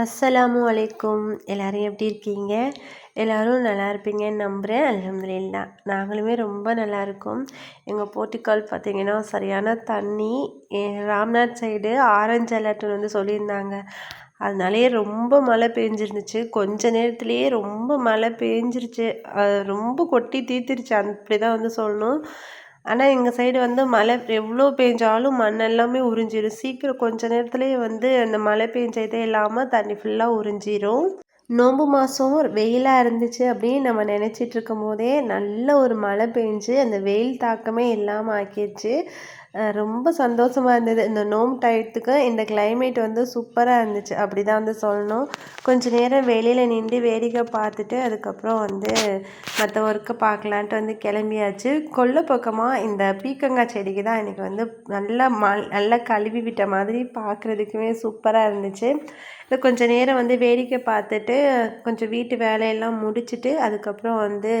அஸ்ஸலாமு அலைக்கும். எல்லோரும் எப்படி இருக்கீங்க? எல்லோரும் நல்லா இருப்பீங்கன்னு நம்புகிறேன் அலமதுல்லா நாங்களுமே ரொம்ப நல்லா இருக்கோம். எங்கள் போர்ட்டிக்கால் பார்த்திங்கன்னா சரியான தண்ணி. ராம்நாத் சைடு ஆரஞ்சு அலர்ட்னு வந்து சொல்லியிருந்தாங்க. அதனாலேயே ரொம்ப மழை பெஞ்சிருந்துச்சு. கொஞ்ச நேரத்துலேயே ரொம்ப மழை பெஞ்சிருச்சு. ரொம்ப கொட்டி தீர்த்துருச்சு அப்படி தான் வந்து சொல்லணும். ஆனால் எங்கள் சைடு வந்து மழை எவ்வளோ பெஞ்சாலும் மண் எல்லாமே உறிஞ்சிடும் சீக்கிரம் கொஞ்ச நேரத்துலேயே வந்து அந்த மழை பெஞ்ச இதே இல்லாமல் தண்ணி ஃபுல்லாக உறிஞ்சிரும். நோம்பு மாதம் வெயிலாக இருந்துச்சு அப்படின்னு நம்ம நினச்சிட்டு இருக்கும் போதே நல்ல ஒரு மழை பெஞ்சு அந்த வெயில் தாக்கமே இல்லாமல் ஆக்கிடுச்சு. ரொம்ப சந்தோஷமாக இருந்தது. இந்த நோம் டயத்துக்கு இந்த கிளைமேட் வந்து சூப்பராக இருந்துச்சு. அப்படி தான் வந்து சொல்லணும். கொஞ்சம் நேரம் வெளியில் நின்று வேடிக்கை பார்த்துட்டு அதுக்கப்புறம் வந்து மற்ற ஒர்க்கை பார்க்கலான்ட்டு வந்து கிளம்பியாச்சு. கொள்ள பக்கமாக இந்த பீக்கங்காய் செடிக்கு தான் எனக்கு வந்து நல்லா ம நல்லா கழுவி விட்ட மாதிரி பார்க்குறதுக்குமே சூப்பராக இருந்துச்சு. இல்லை கொஞ்சம் நேரம் வந்து வேடிக்கை பார்த்துட்டு கொஞ்சம் வீட்டு வேலையெல்லாம் முடிச்சுட்டு அதுக்கப்புறம் வந்து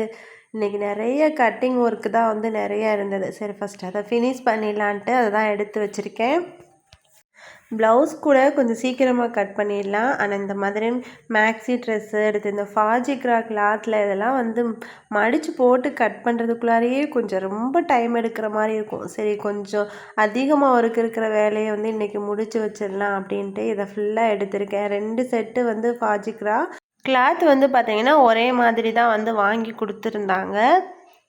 இன்றைக்கி நிறைய கட்டிங் ஒர்க்கு தான் வந்து நிறைய இருந்தது. சரி ஃபஸ்ட் அதை ஃபினிஷ் பண்ணிடலான்ட்டு அதை தான் எடுத்து வச்சுருக்கேன். ப்ளவுஸ் கூட கொஞ்சம் சீக்கிரமாக கட் பண்ணிடலாம். ஆனால் இந்த மாதிரி மேக்ஸி ட்ரெஸ்ஸு எடுத்து இந்த ஃபாஜிக்ரா கிளாத்தில் இதெல்லாம் வந்து மடித்து போட்டு கட் பண்ணுறதுக்குள்ளாரையே கொஞ்சம் ரொம்ப டைம் எடுக்கிற மாதிரி இருக்கும். சரி கொஞ்சம் அதிகமாக ஒர்க் இருக்கிற வேலையை வந்து இன்றைக்கி முடித்து வச்சிடலாம் அப்படின்ட்டு இதை ஃபுல்லாக எடுத்திருக்கேன். ரெண்டு செட்டு வந்து ஃபாஜிக்ரா கிளாத் வந்து பார்த்திங்கன்னா ஒரே மாதிரி தான் வந்து வாங்கி கொடுத்துருந்தாங்க.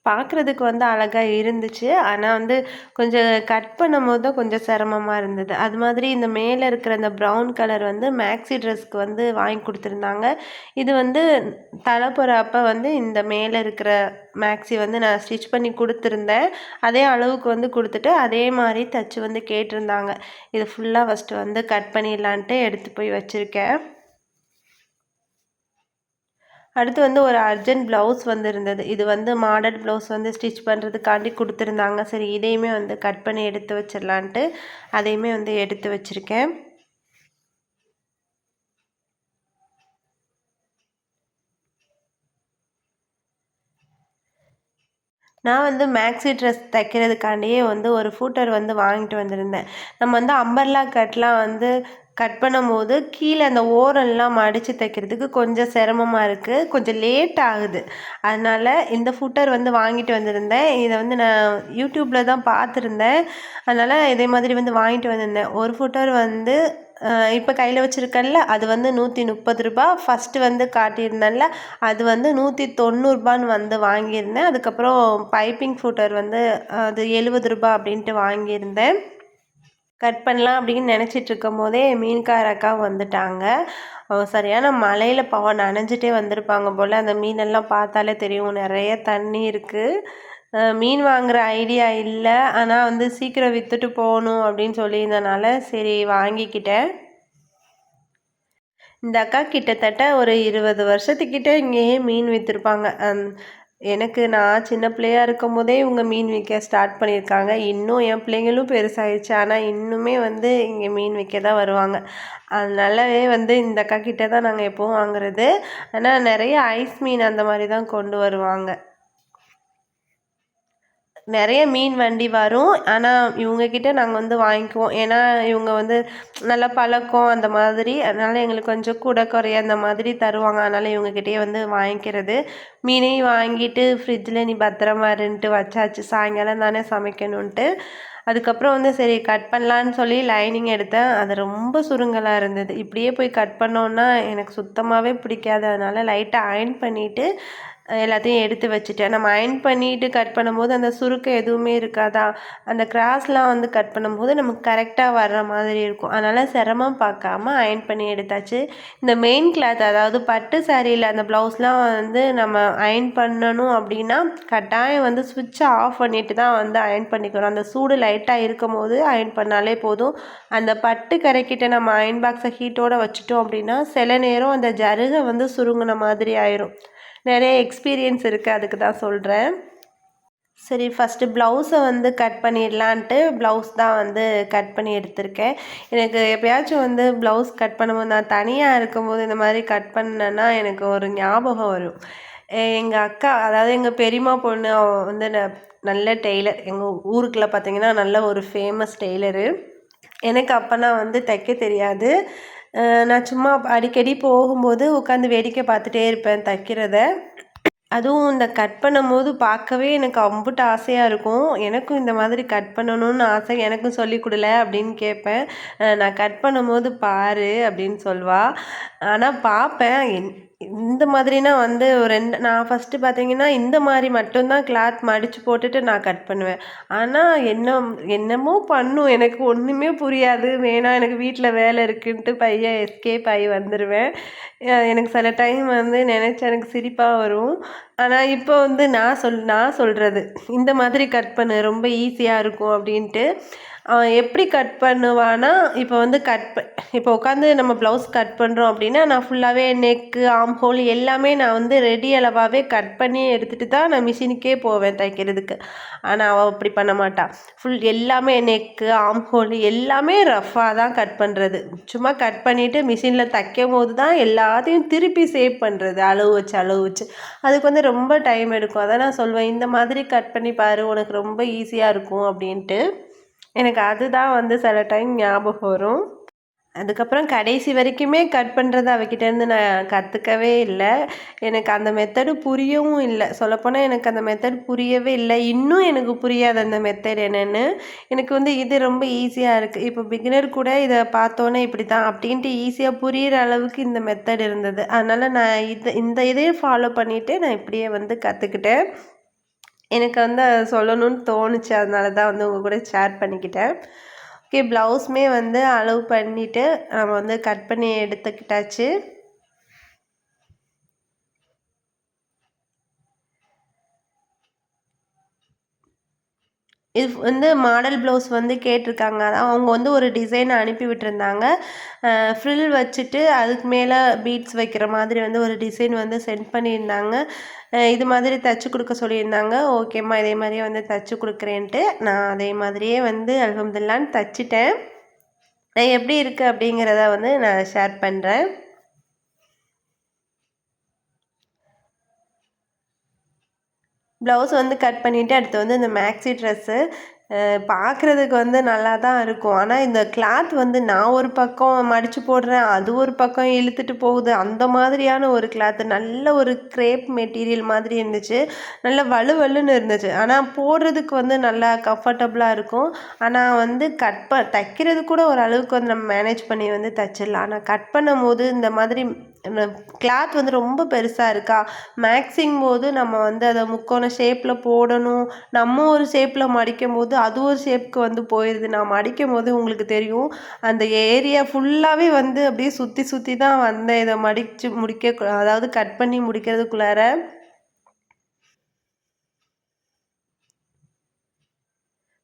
பார்க்குறதுக்கு வந்து அழகாக இருந்துச்சு. ஆனால் வந்து கொஞ்சம் கட் பண்ணும் போது தான் கொஞ்சம் சிரமமாக இருந்தது. அது மாதிரி இந்த மேலே இருக்கிற அந்த ப்ரௌன் கலர் வந்து மேக்ஸி ட்ரெஸ்க்கு வந்து வாங்கி கொடுத்துருந்தாங்க. இது வந்து தலை அப்போ வந்து இந்த மேலே இருக்கிற மேக்ஸி வந்து நான் ஸ்டிச் பண்ணி கொடுத்துருந்தேன். அதே அளவுக்கு வந்து கொடுத்துட்டு அதே மாதிரி தச்சு வந்து கேட்டிருந்தாங்க. இது ஃபுல்லாக ஃபஸ்ட்டு வந்து கட் பண்ணிடலான்ட்டு எடுத்து போய் வச்சுருக்கேன். அடுத்து வந்து ஒரு அர்ஜென்ட் ப்ளவுஸ் வந்து இருந்தது இது வந்து மாடல் ப்ளவுஸ் வந்து ஸ்டிச் பண்ணுறதுக்காண்டி கொடுத்துருந்தாங்க. சரி இதையுமே வந்து கட் பண்ணி எடுத்து வச்சிடலான்ட்டு அதையுமே வந்து எடுத்து வச்சுருக்கேன். நான் வந்து மேக்ஸி ட்ரெஸ் தைக்கிறதுக்காண்டியே வந்து ஒரு ஃபூட்டர் வந்து வாங்கிட்டு வந்திருந்தேன். நம்ம வந்து அம்பர்லா கட்லாம் வந்து கட் பண்ணும்போது கீழே அந்த ஓரெல்லாம் மடித்து தைக்கிறதுக்கு கொஞ்சம் சிரமமாக இருக்குது கொஞ்சம் லேட் ஆகுது. அதனால் இந்த ஃபுட்டர் வந்து வாங்கிட்டு வந்திருந்தேன். இதை வந்து நான் யூடியூப்பில் தான் பார்த்துருந்தேன். அதனால் இதே மாதிரி வந்து வாங்கிட்டு வந்திருந்தேன். ஒரு ஃபுட்டர் வந்து இப்போ கையில் வச்சுருக்கேன்ல அது வந்து நூற்றி முப்பது ரூபா. ஃபஸ்ட்டு வந்து காட்டியிருந்தேன்ல அது வந்து நூற்றி தொண்ணூறுபான்னு வந்து வாங்கியிருந்தேன். அதுக்கப்புறம் பைப்பிங் ஃபுட்டர் வந்து அது எழுபது ரூபா அப்படின்ட்டு வாங்கியிருந்தேன். கட் பண்ணலாம் அப்படின்னு நினச்சிட்டு இருக்கும் போதே மீன்கார அக்கா வந்துட்டாங்க. சரியான மழையில் பாவம் நனைஞ்சிட்டே வந்திருப்பாங்க போல். அந்த மீனெல்லாம் பார்த்தாலே தெரியும் நிறைய தண்ணி இருக்குது மீன் வாங்குகிற ஐடியா இல்லை. ஆனால் வந்து சீக்கிரம் விற்றுட்டு போகணும் அப்படின்னு சொல்லியிருந்தனால சரி வாங்கிக்கிட்டேன். இந்த அக்கா கிட்டத்தட்ட ஒரு இருபது வருஷத்துக்கிட்ட இங்கேயே மீன் விற்றுருப்பாங்க எனக்கு நான் சின்ன பிள்ளையாக இருக்கும் போதே இவங்க மீன் விற்க ஸ்டார்ட் பண்ணியிருக்காங்க. இன்னும் என் பிள்ளைங்களும் பெருசாகிடுச்சு ஆனால் இன்னுமே வந்து இங்கே மீன் விற்க தான் வருவாங்க. அதனாலவே வந்து இந்த அக்கா கிட்டே தான் நாங்கள் எப்போவும் வாங்குறது. ஆனால் நிறைய ஐஸ் மீன் அந்த மாதிரி தான் கொண்டு வருவாங்க. நிறைய மீன் வண்டி வரும். ஆனால் இவங்கக்கிட்ட நாங்கள் வந்து வாங்கிக்குவோம். ஏன்னா இவங்க வந்து நல்ல பழக்கம் அந்த மாதிரி. அதனால் எங்களுக்கு கொஞ்சம் கூட குறைய அந்த மாதிரி தருவாங்க. அதனால் இவங்கக்கிட்டே வந்து வாங்கிக்கிறது. மீனையும் வாங்கிட்டு ஃப்ரிட்ஜில் நீ பத்திரமா இருந்துட்டு வச்சாச்சு. சாயங்காலம் தானே சமைக்கணுன்ட்டு அதுக்கப்புறம் வந்து சரி கட் பண்ணலான்னு சொல்லி லைனிங் எடுத்தேன். அது ரொம்ப சுருங்கலாக இருந்தது. இப்படியே போய் கட் பண்ணோன்னா எனக்கு சுத்தமாகவே பிடிக்காது. அதனால் லைட்டாக அயன் பண்ணிவிட்டு எல்லாத்தையும் எடுத்து வச்சுட்டேன். நம்ம அயன் பண்ணிவிட்டு கட் பண்ணும்போது அந்த சுருக்கம் எதுவுமே இருக்காதா? அந்த கிராஸ்லாம் வந்து கட் பண்ணும்போது நமக்கு கரெக்டாக வர்ற மாதிரி இருக்கும். அதனால் சிரமம் பார்க்காம அயன் பண்ணி எடுத்தாச்சு. இந்த மெயின் கிளாத் அதாவது பட்டு சாரியில் அந்த ப்ளவுஸ்லாம் வந்து நம்ம அயன் பண்ணணும் அப்படின்னா கட்டாயம் வந்து சுவிட்சை ஆஃப் பண்ணிட்டு தான் வந்து அயன் பண்ணிக்கணும். அந்த சூடு லைட்டாக இருக்கும் போது அயன் பண்ணாலே போதும். அந்த பட்டு கரைக்கிட்ட நம்ம அயன் பாக்ஸை ஹீட்டோடு வச்சுட்டோம் அப்படின்னா சில நேரம் அந்த ஜருகை வந்து சுருங்கின மாதிரி ஆயிரும். நிறைய எக்ஸ்பீரியன்ஸ் இருக்குது அதுக்கு தான் சொல்கிறேன் சரி ஃபஸ்ட்டு ப்ளவுஸை வந்து கட் பண்ணிடலான்ட்டு ப்ளவுஸ் தான் வந்து கட் பண்ணி எடுத்திருக்கேன். எனக்கு எப்போயாச்சும் வந்து ப்ளவுஸ் கட் பண்ணும்போது நான் தனியாக இருக்கும்போது இந்த மாதிரி கட் பண்ணேன்னா எனக்கு ஒரு ஞாபகம் வரும். எங்கள் அக்கா அதாவது எங்கள் பெரியம்மா பொண்ணு வந்து நல்ல டெய்லர். எங்கள் ஊருக்குள்ளே பார்த்தீங்கன்னா நல்ல ஒரு ஃபேமஸ் டெய்லரு. எனக்கு அப்போனா வந்து தைக்க தெரியாது. நான் சும்மா அடிக்கடி போகும்போது உட்காந்து வேடிக்கை பார்த்துட்டே இருப்பேன் தைக்கிறத. அதுவும் இந்த கட் பண்ணும்போது பார்க்கவே எனக்கு அம்புட்டு ஆசையாக இருக்கும். எனக்கும் இந்த மாதிரி கட் பண்ணணும்னு ஆசை. எனக்கும் சொல்லி கொடுல அப்படின்னு கேட்பேன். நான் கட் பண்ணும்போது பாரு அப்படின்னு சொல்வா. ஆனால் பார்ப்பேன். என்- இந்த மாதிரினா வந்து ஒரு ரெண்டு நான் ஃபஸ்ட்டு பார்த்தீங்கன்னா இந்த மாதிரி மட்டும்தான் கிளாத் மடித்து போட்டுட்டு நான் கட் பண்ணுவேன். ஆனால் என்ன என்னமோ பண்ணும். எனக்கு ஒன்றுமே புரியாது. வேணாம் எனக்கு வீட்டில் வேலை இருக்குன்ட்டு பையன் எஸ்கேப் ஆகி வந்துடுவேன் எனக்கு சில டைம் வந்து நினச்சா எனக்கு சிரிப்பாக வரும். ஆனால் இப்போ வந்து நான் சொல் நான் சொல்கிறது இந்த மாதிரி கட் பண்ணு ரொம்ப ஈஸியாக இருக்கும் அப்படின்ட்டு. எப்படி கட் பண்ணுவான்னா இப்போ வந்து கட் ப இப்போ உட்காந்து நம்ம ப்ளவுஸ் கட் பண்ணுறோம் அப்படின்னா நான் ஃபுல்லாகவே நெக்கு ஆம் ஹோல் எல்லாமே நான் வந்து ரெடி அளவாகவே கட் பண்ணி எடுத்துகிட்டு தான் நான் மிஷினுக்கே போவேன் தைக்கிறதுக்கு. ஆனால் அவள் அப்படி பண்ண மாட்டாள் ஃபுல் எல்லாமே நெக்கு ஆம் ஹோல் எல்லாமே ரஃப்பாக தான் கட் பண்ணுறது சும்மா கட் பண்ணிவிட்டு மிஷினில் தைக்கும் போது தான் எல்லாத்தையும் திருப்பி சேவ் பண்ணுறது அளவு வச்சு அளவு வச்சு. அதுக்கு வந்து ரொம்ப டைம் எடுக்கும். அதான் நான் சொல்வேன் இந்த மாதிரி கட் பண்ணி பாரு உனக்கு ரொம்ப ஈஸியாக இருக்கும் அப்படின்ட்டு. எனக்கு அதுதான் வந்து சில டைம் ஞாபகம் வரும். அதுக்கப்புறம் கடைசி வரைக்குமே கட் பண்ணுறது அவகிட்டேருந்து நான் கற்றுக்கவே இல்லை. எனக்கு அந்த மெத்தடு புரியவும் இல்லை. சொல்லப்போனால் எனக்கு அந்த மெத்தட் புரியவே இல்லை. இன்னும் எனக்கு புரியாது அந்த மெத்தட் என்னென்னு. எனக்கு வந்து இது ரொம்ப ஈஸியாக இருக்குது இப்போ பிகினர் கூட இதை பார்த்தோன்னே இப்படி தான் அப்படின்ட்டு ஈஸியாக புரிகிற அளவுக்கு இந்த மெத்தட் இருந்தது. அதனால் நான் இது இந்த இதையே ஃபாலோ பண்ணிவிட்டு நான் இப்படியே வந்து கற்றுக்கிட்டேன் எனக்கு வந்து அதை சொல்லணும்னு தோணுச்சு. அதனால தான் வந்து உங்கள் கூட ஷேர் பண்ணிக்கிட்டேன். ஓகே ப்ளவுஸுமே வந்து அளவு பண்ணிவிட்டு நம்ம வந்து கட் பண்ணி எடுத்துக்கிட்டாச்சு. இது வந்து மாடல் ப்ளவுஸ் வந்து கேட்டிருக்காங்க. அதான் அவங்க வந்து ஒரு டிசைன் அனுப்பி விட்டுருந்தாங்க. ஃப்ரில் வச்சுட்டு அதுக்கு மேலே பீட்ஸ் வைக்கிற மாதிரி வந்து ஒரு டிசைன் வந்து சென்ட் பண்ணியிருந்தாங்க. இது மாதிரி தைச்சி கொடுக்க சொல்லியிருந்தாங்க. ஓகேம்மா இதே மாதிரியே வந்து தைச்சி கொடுக்குறேன்ட்டு நான் அதே மாதிரியே வந்து அல்ஹம்துல்லான்னு தைச்சிட்டேன். நான் எப்படி இருக்குது அப்படிங்கிறத வந்து நான் ஷேர் பண்ணுறேன் ப்ளவுஸ் வந்து கட் பண்ணிவிட்டு அடுத்து வந்து இந்த மேக்ஸி ட்ரெஸ்ஸு பார்க்குறதுக்கு வந்து நல்லா தான் இருக்கும். ஆனால் இந்த கிளாத் வந்து நான் ஒரு பக்கம் மடித்து போடுறேன் அது ஒரு பக்கம் இழுத்துட்டு போகுது. அந்த மாதிரியான ஒரு கிளாத்து நல்ல ஒரு க்ரேப் மெட்டீரியல் மாதிரி இருந்துச்சு. நல்ல வலுவலுன்னு இருந்துச்சு. ஆனால் போடுறதுக்கு வந்து நல்லா கம்ஃபர்டபுளாக இருக்கும். ஆனால் வந்து கட் ப தைக்கிறது கூட ஓரளவுக்கு வந்து நம்ம மேனேஜ் பண்ணி வந்து தைச்சிடலாம். ஆனால் கட் பண்ணும் போது இந்த மாதிரி கிளாத் வந்து ரொம்ப பெருசாக இருக்கா? மேக்ஸிங் போது நம்ம வந்து அதை முக்கோண ஷேப்பில் போடணும். நம்ம ஒரு ஷேப்பில் மடிக்கும் போது அது ஒரு ஷேப்புக்கு வந்து போயிடுது நான் மடிக்கும் போது உங்களுக்கு தெரியும் அந்த ஏரியா ஃபுல்லாகவே வந்து அப்படியே சுற்றி சுற்றி தான் வந்தேன் இதை மடித்து முடிக்க அதாவது கட் பண்ணி முடிக்கிறதுக்குள்ளார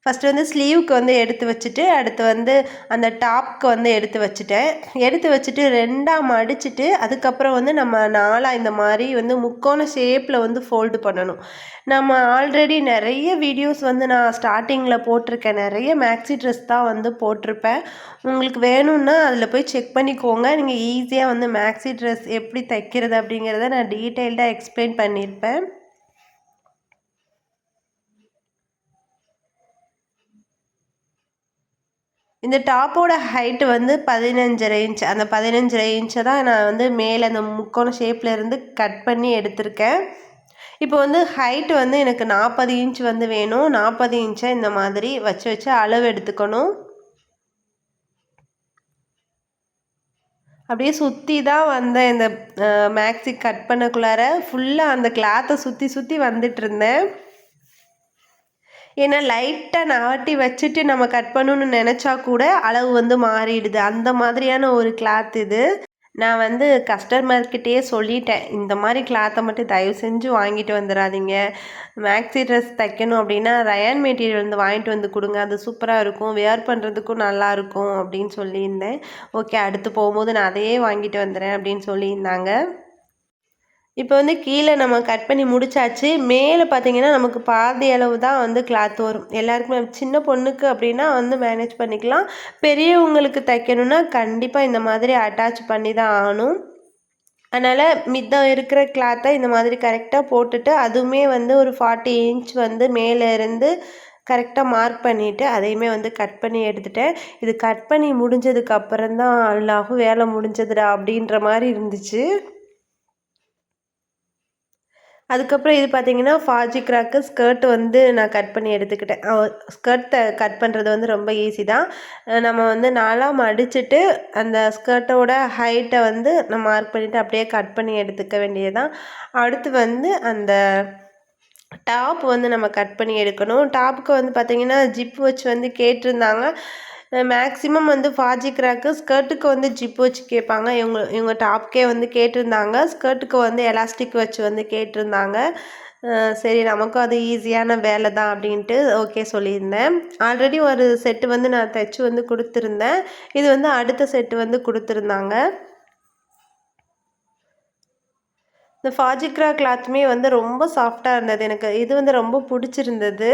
ஃபஸ்ட்டு வந்து ஸ்லீவுக்கு வந்து எடுத்து வச்சுட்டு அடுத்து வந்து அந்த டாப்க்கு வந்து எடுத்து வச்சுட்டேன். எடுத்து வச்சுட்டு ரெண்டாக மடிச்சுட்டு அதுக்கப்புறம் வந்து நம்ம நாளாக இந்த மாதிரி வந்து முக்கோண ஷேப்பில் வந்து ஃபோல்டு பண்ணணும். நம்ம ஆல்ரெடி நிறைய வீடியோஸ் வந்து நான் ஸ்டார்டிங்கில் போட்டிருக்கேன். நிறைய மேக்ஸி ட்ரெஸ் தான் வந்து போட்டிருப்பேன். உங்களுக்கு வேணும்னா அதில் போய் செக் பண்ணிக்கோங்க. நீங்கள் ஈஸியாக வந்து மேக்ஸி ட்ரெஸ் எப்படி தைக்கிறது அப்படிங்கிறத நான் டீட்டெயில்டாக எக்ஸ்பிளைன் பண்ணியிருப்பேன். இந்த டாப்போட ஹைட்டு வந்து பதினஞ்சரை இன்ச் அந்த பதினஞ்சரை இன்ச்சை தான் நான் வந்து மேலே அந்த முக்கோண ஷேப்பில் இருந்து கட் பண்ணி எடுத்திருக்கேன். இப்போ வந்து ஹைட்டு வந்து எனக்கு நாற்பது இன்ச் வந்து வேணும். நாற்பது இன்ச்சை இந்த மாதிரி வச்சு வச்சு அளவு எடுத்துக்கணும். அப்படியே சுற்றி தான் வந்த இந்த மேக்ஸி கட் பண்ணக்குள்ளார ஃபுல்லாக அந்த கிளாத்தை சுற்றி சுற்றி வந்துட்டு இருந்தேன். ஏன்னா லைட்டாக நாட்டி வச்சுட்டு நம்ம கட் பண்ணணும்னு நினச்சா கூட அளவு வந்து மாறிடுது. அந்த மாதிரியான ஒரு கிளாத் இது. நான் வந்து கஸ்டமர்கிட்டயே சொல்லிட்டேன். இந்த மாதிரி கிளாத்தை மட்டும் தயவு செஞ்சு வாங்கிட்டு வந்துடாதீங்க மேக்ஸி ட்ரெஸ் தைக்கணும் அப்படின்னா ரயான் மெட்டீரியல் வந்து வாங்கிட்டு வந்து கொடுங்க. அது சூப்பராக இருக்கும். வேர் பண்ணுறதுக்கும் நல்லா இருக்கும் அப்படின்னு சொல்லியிருந்தேன். ஓகே அடுத்து போகும்போது நான் அதையே வாங்கிட்டு வந்துடுறேன் அப்படின்னு சொல்லியிருந்தாங்க. இப்போ வந்து கீழே நம்ம கட் பண்ணி முடிச்சாச்சு மேலே பார்த்தீங்கன்னா நமக்கு பாதி அளவு தான் வந்து கிளாத் வரும். எல்லாருக்குமே சின்ன பொண்ணுக்கு அப்படின்னா வந்து மேனேஜ் பண்ணிக்கலாம். பெரியவங்களுக்கு தைக்கணும்னா கண்டிப்பாக இந்த மாதிரி அட்டாச் பண்ணி தான் ஆகணும். அதனால் மித்தம் இருக்கிற கிளாத்தை இந்த மாதிரி கரெக்டாக போட்டுட்டு அதுவுமே வந்து ஒரு ஃபார்ட்டி இன்ச் வந்து மேலே இருந்து கரெக்டாக மார்க் பண்ணிவிட்டு அதையுமே வந்து கட் பண்ணி எடுத்துட்டேன். இது கட் பண்ணி முடிஞ்சதுக்கு அப்புறம் தான் அல்லாஹும் வேலை முடிஞ்சதுடா அப்படின்ற மாதிரி இருந்துச்சு. அதுக்கப்புறம் இது பார்த்தீங்கன்னா ஃபாஜி கிராக்கு ஸ்கர்ட் வந்து நான் கட் பண்ணி எடுத்துக்கிட்டேன். ஸ்கர்ட்டை கட் பண்ணுறது வந்து ரொம்ப ஈஸி தான். நம்ம வந்து நாளாக மடிச்சுட்டு அந்த ஸ்கர்ட்டோட ஹைட்டை வந்து நம்ம மார்க் பண்ணிவிட்டு அப்படியே கட் பண்ணி எடுத்துக்க வேண்டியது தான் அடுத்து வந்து அந்த டாப் வந்து நம்ம கட் பண்ணி எடுக்கணும். டாப்புக்கு வந்து பார்த்திங்கன்னா ஜிப் வச்சு வந்து கேட்டிருந்தாங்க. மேக்ஸிமம் வந்து ஃபாஜி கிராக்கு ஸ்கர்ட்டுக்கு வந்து ஜிப் வச்சு கேட்பாங்க. இவங்க இவங்க டாப்க்கே வந்து கேட்டிருந்தாங்க. ஸ்கர்ட்டுக்கு வந்து எலாஸ்டிக் வச்சு வந்து கேட்டிருந்தாங்க. சரி நமக்கும் அது ஈஸியான வேலை தான் அப்படின்ட்டு ஓகே சொல்லியிருந்தேன். ஆல்ரெடி ஒரு செட்டு வந்து நான் தைச்சி வந்து கொடுத்துருந்தேன். இது வந்து அடுத்த செட்டு வந்து கொடுத்துருந்தாங்க. இந்த ஃபாஜிக்ரா கிளாத்துமே வந்து ரொம்ப சாஃப்டாக இருந்தது. எனக்கு இது வந்து ரொம்ப பிடிச்சிருந்தது.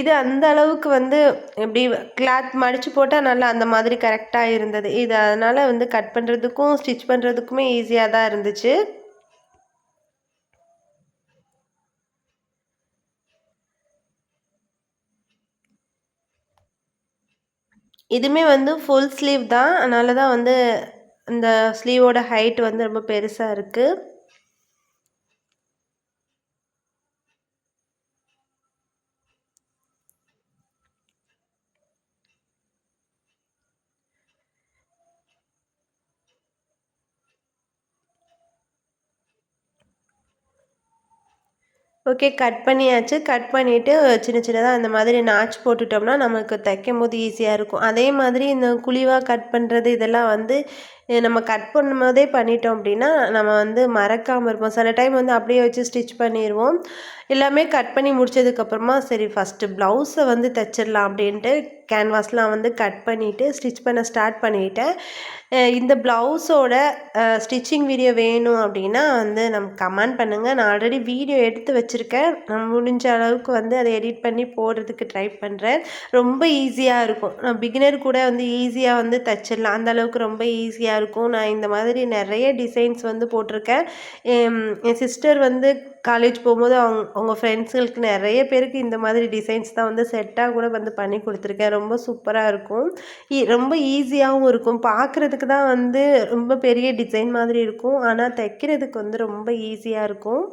இது அந்த அளவுக்கு வந்து இப்படி கிளாத் மடித்து போட்டால் நல்லா அந்த மாதிரி கரெக்டாக இருந்தது. இது அதனால் வந்து கட் பண்ணுறதுக்கும் ஸ்டிச் பண்ணுறதுக்குமே ஈஸியாக தான் இருந்துச்சு. இதுவுமே வந்து ஃபுல் ஸ்லீவ் தான். அதனால தான் வந்து இந்த ஸ்லீவோட ஹைட் வந்து ரொம்ப பெருசாக இருக்குது ஓகே கட் பண்ணியாச்சு. கட் பண்ணிவிட்டு சின்ன சின்னதாக அந்த மாதிரி நாச் போட்டுட்டோம்னா நமக்கு தைக்கும் போது ஈஸியாக இருக்கும். அதே மாதிரி இந்த குழிவாக கட் பண்ணுறது இதெல்லாம் வந்து நம்ம கட் பண்ணும் போதே பண்ணிட்டோம் அப்படின்னா நம்ம வந்து மறக்காமல் இருப்போம். சில டைம் வந்து அப்படியே வச்சு ஸ்டிச் பண்ணிடுவோம் எல்லாமே கட் பண்ணி முடிச்சதுக்கப்புறமா சரி ஃபஸ்ட்டு ப்ளவுஸை வந்து தைச்சிடலாம் அப்படின்ட்டு கேன்வாஸ்லாம் வந்து கட் பண்ணிவிட்டு ஸ்டிச் பண்ண ஸ்டார்ட் பண்ணிவிட்டேன் இந்த ப்ளவுஸோட ஸ்டிச்சிங் வீடியோ வேணும் அப்படின்னா வந்து நம்ம கமெண்ட் பண்ணுங்கள் நான் ஆல்ரெடி வீடியோ எடுத்து வச்சுருக்கேன். நான் முடிஞ்ச அளவுக்கு வந்து அதை எடிட் பண்ணி போடுறதுக்கு ட்ரை பண்ணுறேன் ரொம்ப ஈஸியாக இருக்கும். நான் பிகினர் கூட வந்து ஈஸியாக வந்து தைச்சிடலாம். அந்த அளவுக்கு ரொம்ப ஈஸியாக இருக்கும். நான் இந்த மாதிரி நிறைய டிசைன்ஸ் வந்து போட்டிருக்கேன். என் சிஸ்டர் வந்து காலேஜ் போகும்போது அவங்க அவங்க ஃப்ரெண்ட்ஸுகளுக்கு நிறைய பேருக்கு இந்த மாதிரி டிசைன்ஸ் தான் வந்து செட்டாக கூட வந்து பண்ணி கொடுத்துருக்கேன். ரொம்ப சூப்பராக இருக்கும். ரொம்ப ஈஸியாகவும் இருக்கும். பார்க்குறதுக்கு தான் வந்து ரொம்ப பெரிய டிசைன் மாதிரி இருக்கும். ஆனால் தைக்கிறதுக்கு வந்து ரொம்ப ஈஸியாக இருக்கும்.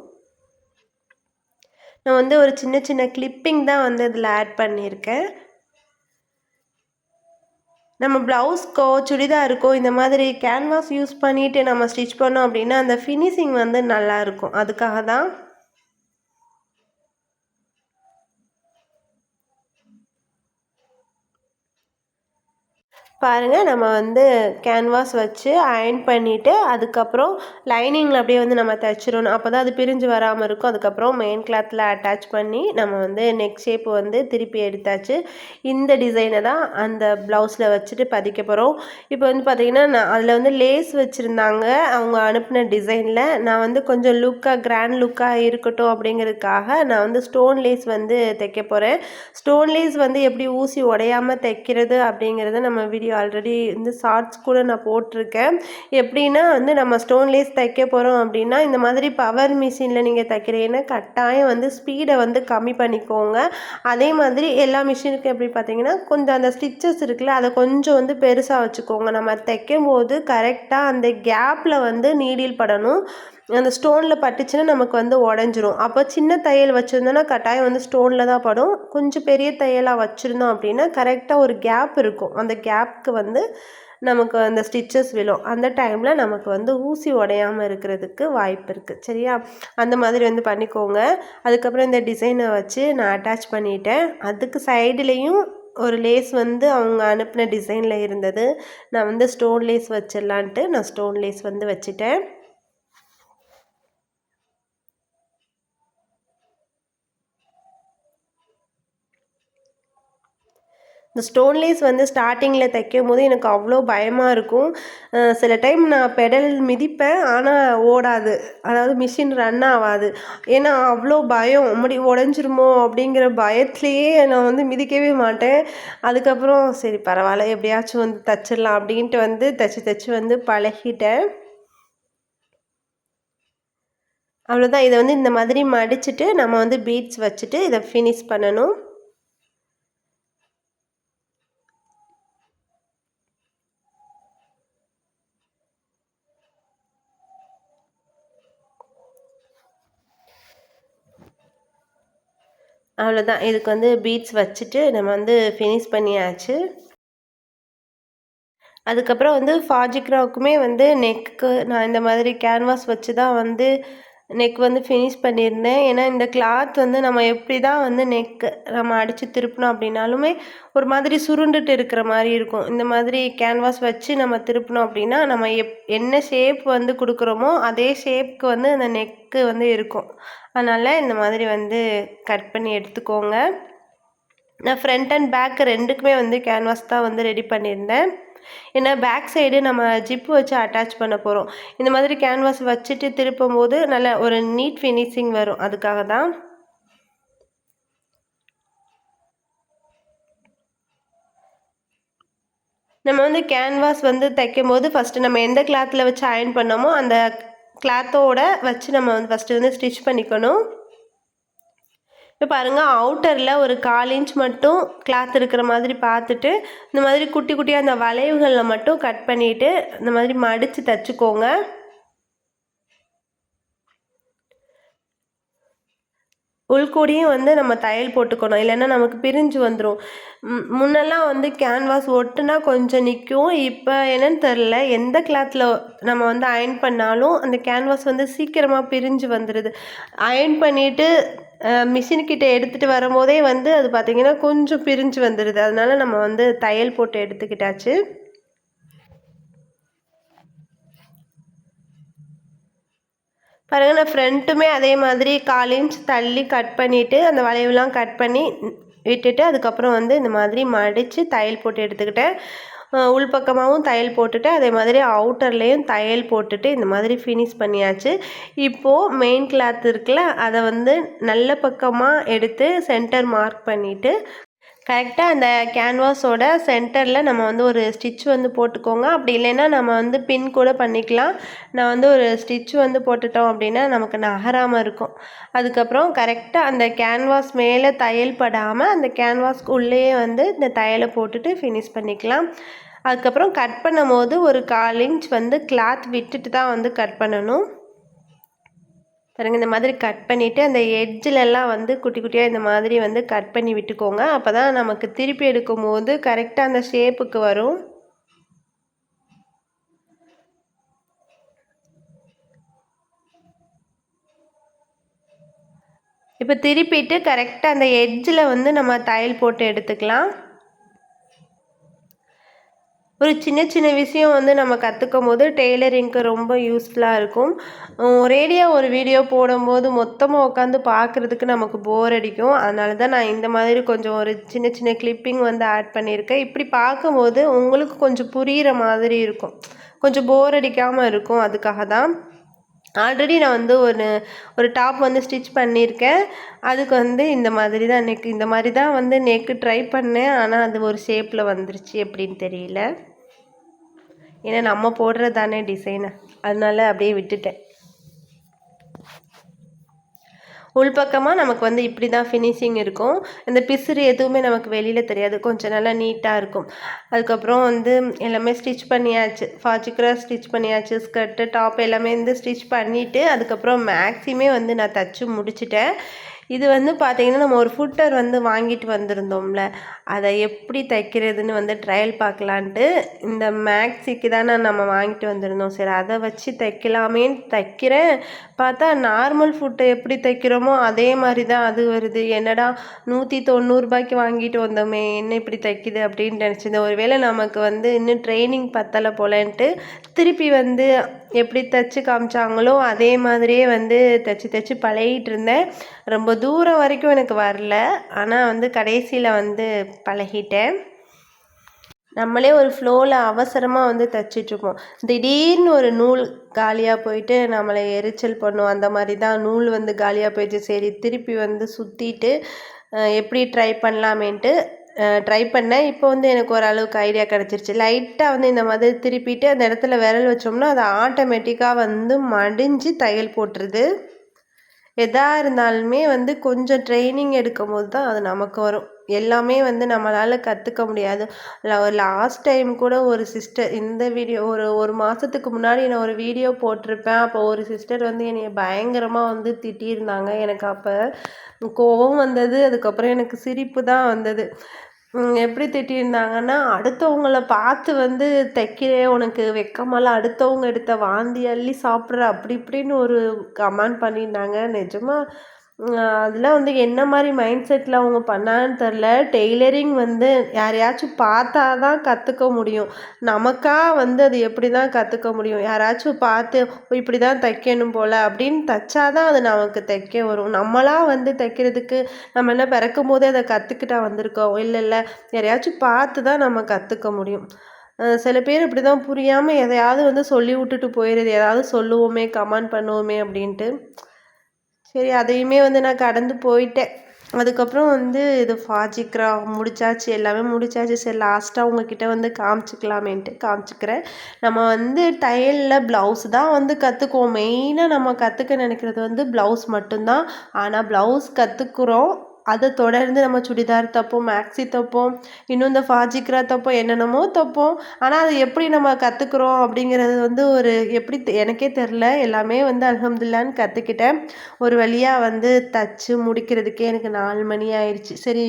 நான் வந்து ஒரு சின்ன சின்ன கிளிப்பிங் தான் வந்து இதில் ஆட் பண்ணியிருக்கேன். நம்ம ப்ளவுஸ்க்கோ சுடிதாருக்கோ இந்த மாதிரி கேன்வாஸ் யூஸ் பண்ணிவிட்டு நம்ம ஸ்டிச் பண்ணோம் அப்படின்னா அந்த ஃபினிஷிங் வந்து நல்லாயிருக்கும் அதுக்காக தான் பாருங்கள் நம்ம வந்து கேன்வாஸ் வச்சு அயன் பண்ணிவிட்டு அதுக்கப்புறம் லைனிங்கில் அப்படியே வந்து நம்ம தைச்சிடணும். அப்போ தான் அது பிரிஞ்சு வராமல் இருக்கும். அதுக்கப்புறம் மெயின் கிளாத்தில் அட்டாச் பண்ணி நம்ம வந்து நெக் ஷேப் வந்து திருப்பி எடுத்தாச்சு. இந்த டிசைனை தான் அந்த ப்ளவுஸில் வச்சுட்டு பதிக்க போகிறோம் இப்போ வந்து பார்த்திங்கன்னா நான் அதில் வந்து லேஸ் வச்சுருந்தாங்க. அவங்க அனுப்பின டிசைனில் நான் வந்து கொஞ்சம் லுக்காக கிராண்ட் லுக்காக இருக்கட்டும் அப்படிங்கிறதுக்காக நான் வந்து ஸ்டோன் லேஸ் வந்து தைக்க போகிறேன் ஸ்டோன் லேஸ் வந்து எப்படி ஊசி உடையாமல் தைக்கிறது அப்படிங்கிறத நம்ம வீடியோ வீடியோ ஆல்ரெடி இந்த ஷார்ட்ஸ் கூட நான் போட்டிருக்கேன். எப்படின்னா வந்து நம்ம ஸ்டோன்லேஸ் தைக்க போகிறோம் அப்படின்னா இந்த மாதிரி பவர் மிஷினில் நீங்கள் தைக்கிறீங்கன்னா கட்டாயம் வந்து ஸ்பீடை வந்து கம்மி பண்ணிக்கோங்க. அதே மாதிரி எல்லா மிஷினுக்கும் எப்படி பார்த்தீங்கன்னா கொஞ்சம் அந்த ஸ்டிச்சஸ் இருக்குல்ல அதை கொஞ்சம் வந்து பெருசாக வச்சுக்கோங்க. நம்ம தைக்கும் போது கரெக்டாக அந்த கேப்பில் வந்து நீடில் படணும். அந்த ஸ்டோனில் பட்டுச்சுன்னா நமக்கு வந்து உடஞ்சிரும். அப்போ சின்ன தையல் வச்சுருந்தோன்னா கட்டாயம் வந்து ஸ்டோனில் தான் படும். கொஞ்சம் பெரிய தையலாக வச்சுருந்தோம் அப்படின்னா கரெக்டாக ஒரு கேப் இருக்கும். அந்த கேப்புக்கு வந்து நமக்கு அந்த ஸ்டிச்சஸ் விழும். அந்த டைமில் நமக்கு வந்து ஊசி உடையாமல் இருக்கிறதுக்கு வாய்ப்பு இருக்குது சரியா? அந்த மாதிரி வந்து பண்ணிக்கோங்க. அதுக்கப்புறம் இந்த டிசைனை வச்சு நான் அட்டாச் பண்ணிட்டேன். அதுக்கு சைடுலேயும் ஒரு லேஸ் வந்து அவங்க அனுப்பின டிசைனில் இருந்தது. நான் வந்து ஸ்டோன் லேஸ் வச்சிடலான்ட்டு நான் ஸ்டோன் லேஸ் வந்து வச்சுட்டேன். இந்த ஸ்டோன்லேஸ் வந்து ஸ்டார்டிங்கில் தைக்கும் போது எனக்கு அவ்வளோ பயமாக இருக்கும். சில டைம் நான் பெடல் மிதிப்பேன் ஆனால் ஓடாது. அதாவது மிஷின் ரன் ஆகாது. ஏன்னா அவ்வளோ பயம். முடி உடஞ்சிருமோ அப்படிங்கிற பயத்துலேயே நான் வந்து மிதிக்கவே மாட்டேன். அதுக்கப்புறம் சரி பரவாயில்ல எப்படியாச்சும் வந்து தைச்சிடலாம் அப்படின்ட்டு வந்து தைச்சி தைச்சி வந்து பழகிட்டேன். அவ்வளோதான் இதை வந்து இந்த மாதிரி மடிச்சுட்டு நம்ம வந்து பீட்ஸ் வச்சுட்டு இதை ஃபினிஷ் பண்ணணும். அவ்வளோதான். இதுக்கு வந்து பீட்ஸ் வச்சுட்டு நம்ம வந்து ஃபினிஷ் பண்ணியாச்சு. அதுக்கப்புறம் வந்து ஃபாஜிக்ராவுக்குமே வந்து நெக்கு நான் இந்த மாதிரி கேன்வாஸ் வச்சு தான் வந்து நெக் வந்து ஃபினிஷ் பண்ணியிருந்தேன். ஏன்னா இந்த கிளாத் வந்து நம்ம எப்படி தான் வந்து நெக்கு நம்ம அடித்து திருப்பினோம் அப்படின்னாலுமே ஒரு மாதிரி சுருண்டுட்டு இருக்கிற மாதிரி இருக்கும். இந்த மாதிரி கேன்வாஸ் வச்சு நம்ம திருப்பினோம் அப்படின்னா நம்ம எப் என்ன ஷேப் வந்து கொடுக்குறோமோ அதே ஷேப்க்கு வந்து அந்த நெக்கு வந்து இருக்கும். அதனால் இந்த மாதிரி வந்து கட் பண்ணி எடுத்துக்கோங்க. நான் ஃப்ரண்ட் அண்ட் பேக் ரெண்டுக்குமே வந்து கேன்வாஸ் தான் வந்து ரெடி பண்ணியிருந்தேன். ஏன்னா பேக் சைடு நம்ம ஜிப்பு வச்சு அட்டாச் பண்ண போகிறோம் இந்த மாதிரி கேன்வாஸ் வச்சுட்டு திருப்பும் போது நல்ல ஒரு நீட் ஃபினிஷிங் வரும். அதுக்காக தான். நம்ம வந்து கேன்வாஸ் வந்து தைக்கும் போது ஃபஸ்ட்டு நம்ம எந்த கிளாத்தில் வச்சு அயன் பண்ணோமோ அந்த கிளாத்தோட வச்சு நம்ம வந்து ஃபஸ்ட்டு வந்து ஸ்டிச் பண்ணிக்கணும். இப்போ பாருங்கள் அவுட்டரில் ஒரு கால் இன்ச் மட்டும் கிளாத் இருக்கிற மாதிரி பார்த்துட்டு இந்த மாதிரி குட்டி குட்டியாக அந்த வளைவுகளில் மட்டும் கட் பண்ணிவிட்டு இந்த மாதிரி மடித்து தைச்சிக்கோங்க. உள்கூடியும் வந்து நம்ம தையல் போட்டுக்கணும். இல்லைன்னா நமக்கு பிரிஞ்சு வந்துடும் முன்னெல்லாம் வந்து கேன்வாஸ் ஒட்டுனா கொஞ்சம் நிற்கும் இப்போ என்னன்னு தெரில எந்த கிளாத்தில் நம்ம வந்து அயன் பண்ணாலும் அந்த கேன்வாஸ் வந்து சீக்கிரமாக பிரிஞ்சு வந்துடுது அயன் பண்ணிவிட்டு மிஷின்கிட்ட எடுத்துகிட்டு வரும்போதே வந்து அது பார்த்திங்கன்னா கொஞ்சம் பிரிஞ்சு வந்துடுது அதனால நம்ம வந்து தையல் போட்டு எடுத்துக்கிட்டாச்சு. பாருங்கள் நான் ஃப்ரண்ட்டுமே அதே மாதிரி கால் இன்ச் தள்ளி கட் பண்ணிவிட்டு அந்த வளைவுலாம் கட் பண்ணி விட்டுட்டு அதுக்கப்புறம் வந்து இந்த மாதிரி மடித்து தையல் போட்டு எடுத்துக்கிட்டேன். உள்பக்கமாகவும் தையல் போட்டுட்டு அதே மாதிரி அவுட்டர்லேயும் தையல் போட்டுட்டு இந்த மாதிரி ஃபினிஷ் பண்ணியாச்சு. இப்போது மெயின் கிளாத் இருக்குல்ல அதை வந்து நல்ல பக்கமாக எடுத்து சென்டர் மார்க் பண்ணிவிட்டு கரெக்டாக அந்த கேன்வாஸோட சென்டரில் நம்ம வந்து ஒரு ஸ்டிச் வந்து போட்டுக்கோங்க. அப்படி இல்லைன்னா நம்ம வந்து பின் கூட பண்ணிக்கலாம். நான் வந்து ஒரு ஸ்டிச் வந்து போட்டுட்டோம் அப்படின்னா நமக்கு நகராமல் இருக்கும். அதுக்கப்புறம் கரெக்டாக அந்த கேன்வாஸ் மேலே தையல் படாமல் அந்த கேன்வாஸ்க்கு உள்ளேயே வந்து இந்த தையலை போட்டுட்டு ஃபினிஷ் பண்ணிக்கலாம். அதுக்கப்புறம் கட் பண்ணும் போது ஒரு கால் இன்ச் வந்து கிளாத் விட்டுட்டு தான் வந்து கட் பண்ணணும். பாருங்கள் இந்த மாதிரி கட் பண்ணிவிட்டு அந்த எட்ஜிலெல்லாம் வந்து குட்டி குட்டியாக இந்த மாதிரி வந்து கட் பண்ணி விட்டுக்கோங்க. அப்போ தான் நமக்கு திருப்பி எடுக்கும் போது கரெக்டாக அந்த ஷேப்புக்கு வரும். இப்போ திருப்பிட்டு கரெக்டாக அந்த எட்ஜில் வந்து நம்ம தையல் போட்டு எடுத்துக்கலாம். ஒரு சின்ன சின்ன விஷயம் வந்து நம்ம கற்றுக்கும் போது டெய்லரிங்க்கு ரொம்ப யூஸ்ஃபுல்லாக இருக்கும். ஒரேடியாக ஒரு வீடியோ போடும்போது மொத்தமாக உட்காந்து பார்க்குறதுக்கு நமக்கு போர் அடிக்கும். அதனால தான் நான் இந்த மாதிரி கொஞ்சம் ஒரு சின்ன சின்ன கிளிப்பிங் வந்து ஆட் பண்ணியிருக்கேன். இப்படி பார்க்கும்போது உங்களுக்கு கொஞ்சம் புரிகிற மாதிரி இருக்கும். கொஞ்சம் போர் அடிக்காமல் இருக்கும் அதுக்காக தான் ஆல்ரெடி நான் வந்து ஒரு ஒரு டாப் வந்து ஸ்டிச் பண்ணியிருக்கேன். அதுக்கு வந்து இந்த மாதிரி தான் நெக் இந்த மாதிரி தான் வந்து நெக்கு ட்ரை பண்ணேன். ஆனால் அது ஒரு ஷேப்பில் வந்துருச்சு எப்படின்னு தெரியல. ஏன்னா நம்ம போடுறது தானே டிசைனு அதனால அப்படியே விட்டுட்டேன். உள்பக்கமாக நமக்கு வந்து இப்படி தான் ஃபினிஷிங் இருக்கும். இந்த பிசுறு எதுவுமே நமக்கு வெளியில் தெரியாது. கொஞ்சம் நல்லா நீட்டாக இருக்கும். அதுக்கப்புறம் வந்து எல்லாமே ஸ்டிச் பண்ணியாச்சு. ஃபாஜிக்ராக ஸ்டிச் பண்ணியாச்சு. ஸ்கர்ட்டு டாப் எல்லாமே வந்து ஸ்டிச் பண்ணிவிட்டு அதுக்கப்புறம் மேக்ஸிமே வந்து நான் தச்சு முடிச்சிட்டேன். இது வந்து பார்த்திங்கன்னா நம்ம ஒரு ஃபுட்டர் வந்து வாங்கிட்டு வந்திருந்தோம்ல அதை எப்படி தைக்கிறதுன்னு வந்து ட்ரையல் பார்க்கலான்ட்டு இந்த மேக்ஸிக்கு தானே நம்ம வாங்கிட்டு வந்திருந்தோம். சரி அதை வச்சு தைக்கலாமேன்னு தைக்கிறேன். பார்த்தா நார்மல் ஃபுட்டை எப்படி தைக்கிறோமோ அதே மாதிரி தான் அது வருது. என்னடா நூற்றி தொண்ணூறுபாய்க்கு வாங்கிட்டு வந்தோமே என்ன இப்படி தைக்குது அப்படின்னு நினச்சிருந்தேன். ஒருவேளை நமக்கு வந்து இன்னும் ட்ரைனிங் பத்தலை போலன்ட்டு திருப்பி வந்து எப்படி தைச்சி காமிச்சாங்களோ அதே மாதிரியே வந்து தைச்சி தைச்சி பழகிட்டு இருந்தேன் ரொம்ப தூரம் வரைக்கும் எனக்கு வரல. ஆனால் வந்து கடைசியில் வந்து பழகிட்டேன். நம்மளே ஒரு ஃப்ளோவில் அவசரமாக வந்து தைச்சிட்ருப்போம் திடீர்னு ஒரு நூல் காலியாக போயிட்டு நம்மளை எரிச்சல் பண்ணும். அந்த மாதிரி தான் நூல் வந்து காலியாக போயிடுச்சு சரி திருப்பி வந்து சுற்றிட்டு எப்படி ட்ரை பண்ணலாமேன்ட்டு ட்ரை பண்ணேன். இப்போ வந்து எனக்கு ஓரளவுக்கு ஐடியா கிடச்சிருச்சு. லைட்டாக வந்து இந்த மாதிரி திருப்பிட்டு அந்த இடத்துல விரல் வச்சோம்னா அது ஆட்டோமேட்டிக்காக வந்து மடிஞ்சு தையல் போட்டுருது. எதாக இருந்தாலுமே வந்து கொஞ்சம் ட்ரைனிங் எடுக்கும் போது தான் அது நமக்கு வரும். எல்லாமே வந்து நம்மளால் கற்றுக்க முடியாது. லாஸ்ட் டைம் கூட ஒரு சிஸ்டர் இந்த வீடியோ ஒரு ஒரு மாதத்துக்கு முன்னாடி நான் ஒரு வீடியோ போட்டிருப்பேன். அப்போ ஒரு சிஸ்டர் வந்து என்னை பயங்கரமாக வந்து திட்டியிருந்தாங்க. எனக்கு அப்போ கோபம் வந்தது. அதுக்கப்புறம் எனக்கு சிரிப்பு தான் வந்தது. எப்படி திட்டியிருந்தாங்கன்னா அடுத்தவங்கள பார்த்து வந்து தைக்கிறே உனக்கு வெக்கமெல்லாம் அடுத்தவங்க எடுத்த வாந்தி அள்ளி சாப்பிட்ற அப்படி இப்படின்னு ஒரு கமெண்ட் பண்ணியிருந்தாங்க. நிஜமாக அதெலாம் வந்து என்ன மாதிரி மைண்ட் செட்டில் அவங்க பண்ணான்னு தெரில டெய்லரிங் வந்து யாரையாச்சும் பார்த்தா தான் கற்றுக்க முடியும். நமக்காக வந்து அது எப்படி தான் கற்றுக்க முடியும்? யாராச்சும் பார்த்து இப்படி தான் தைக்கணும் போல் அப்படின்னு தைச்சா தான் அது நமக்கு தைக்க வரும். நம்மளாக வந்து தைக்கிறதுக்கு நம்ம என்ன பிறக்கும் போதே அதை கற்றுக்கிட்டா வந்திருக்கோம் இல்லை இல்லை. யாரையாச்சும் பார்த்து தான் நம்ம கற்றுக்க முடியும். சில பேர் இப்படி தான் புரியாமல் எதையாவது வந்து சொல்லி விட்டுட்டு போயிடுது. ஏதாவது சொல்லுவோமே கமெண்ட் பண்ணுவோமே அப்படின்ட்டு. சரி அதையுமே வந்து நான் கடந்து போயிட்டேன். அதுக்கப்புறம் வந்து இது ஃபாஜிக்ரா முடிச்சாச்சு எல்லாமே முடிச்சாச்சு. சரி லாஸ்ட்டாக உங்ககிட்ட வந்து காமிச்சிக்கலாமேன்ட்டு காமிச்சிக்கிறேன். நம்ம வந்து தையலில் ப்ளவுஸ் தான் வந்து கற்றுக்குவோம் மெயினாக நம்ம கற்றுக்க நினைக்கிறது வந்து ப்ளவுஸ் மட்டும்தான். ஆனால் ப்ளவுஸ் கற்றுக்குறோம் அதை தொடர்ந்து நம்ம சுடிதார் தைப்போம் மேக்ஸி தைப்போம் இன்னும் இந்த ஃபாஜிக்ரா தைப்போம் என்னென்னமோ தைப்போம். ஆனால் அது எப்படி நம்ம கற்றுக்குறோம் அப்படிங்கிறது வந்து ஒரு எப்படி எனக்கே தெரில எல்லாமே வந்து அலமதுல்லான்னு கற்றுக்கிட்டேன் ஒரு வழியாக வந்து தச்சு முடிக்கிறதுக்கே எனக்கு நாலு மணி ஆயிடுச்சு சரி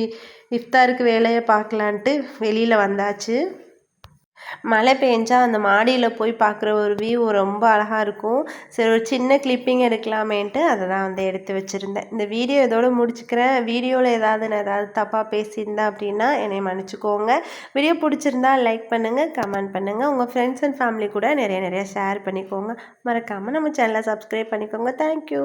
இஃப்தாருக்கு வேலையை பார்க்கலான்ட்டு வெளியில் வந்தாச்சு. மழை பெஞ்சா அந்த மாடியில் போய் பார்க்குற ஒரு வியூ ரொம்ப அழகாக இருக்கும். சரி ஒரு சின்ன கிளிப்பிங் எடுக்கலாமேன்ட்டு அதை தான் வந்து எடுத்து வச்சுருந்தேன். இந்த வீடியோ இதோடு முடிச்சுக்கிறேன். வீடியோவில் ஏதாவது நான் ஏதாவது தப்பாக பேசியிருந்தேன் அப்படின்னா என்னை மன்னிச்சிக்கோங்க. வீடியோ பிடிச்சிருந்தா லைக் பண்ணுங்கள் கமெண்ட் பண்ணுங்கள் உங்கள் ஃப்ரெண்ட்ஸ் அண்ட் ஃபேமிலி கூட நிறைய நிறைய ஷேர் பண்ணிக்கோங்க. மறக்காமல் நம்ம சேனலை சப்ஸ்கிரைப் பண்ணிக்கோங்க. தேங்க்யூ